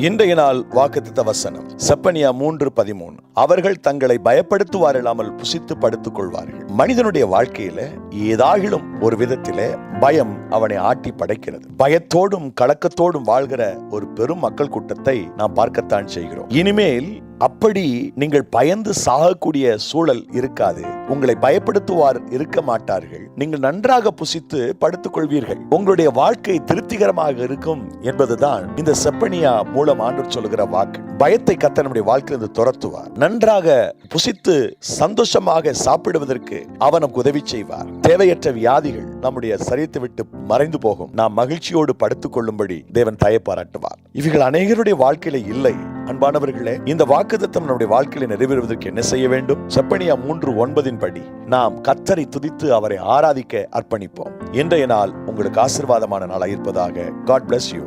இன்றைய நாள் வாக்குத்த வசனம். செப்பனியா மூன்று பதிமூணு. அவர்கள் தங்களை பயப்படுத்துவார் இல்லாமல் புசித்து படுத்துக் கொள்வார்கள். மனிதனுடைய வாழ்க்கையில ஏதாகிலும் ஒரு விதத்திலே பயம் அவனை ஆட்டி படைக்கிறது. பயத்தோடும் கலக்கத்தோடும் வாழ்கிற ஒரு பெரும் மக்கள் கூட்டத்தை நாம் பார்க்கத்தான் செய்கிறோம். இனிமேல் அப்படி நீங்கள் பயந்து சாகக்கூடிய சூழல் இருக்காது. உங்களை பயப்படுத்துவார் இருக்க மாட்டார்கள். நீங்கள் நன்றாக புசித்து படுத்துக் கொள்வீர்கள். உங்களுடைய வாழ்க்கை திருப்திகரமாக இருக்கும் என்பதுதான் இந்த செப்பனியா மூலம் ஆண்டு சொல்லுகிற வாக்கு. பயத்தை கத்த நம்முடைய வாழ்க்கையிலிருந்து துரத்துவார். நன்றாக புசித்து சந்தோஷமாக சாப்பிடுவதற்கு அவர் நமக்கு உதவி செய்வார். தேவையற்ற வியாதிகள் நம்முடைய சரீரத்தை விட்டு மறைந்து போகும். நாம் மகிழ்ச்சியோடு படுத்துக் கொள்ளும்படி தேவன் தயப்பாராட்டுவார். இவைகள் அநேகருடைய வாழ்க்கையில இல்லை. அன்பானவர்களே இந்த வாக்குத்தம் நம்முடைய வாழ்க்கையில நிறைவேறுவதற்கு என்ன செய்ய வேண்டும்? செப்பனியா மூன்று ஒன்பதின் படி நாம் கத்தரை துதித்து அவரை ஆராதிக்க அர்ப்பணிப்போம். இன்றைய நாள் உங்களுக்கு ஆசிர்வாதமான நாளாக இருப்பதாக காட் பிளஸ் யூ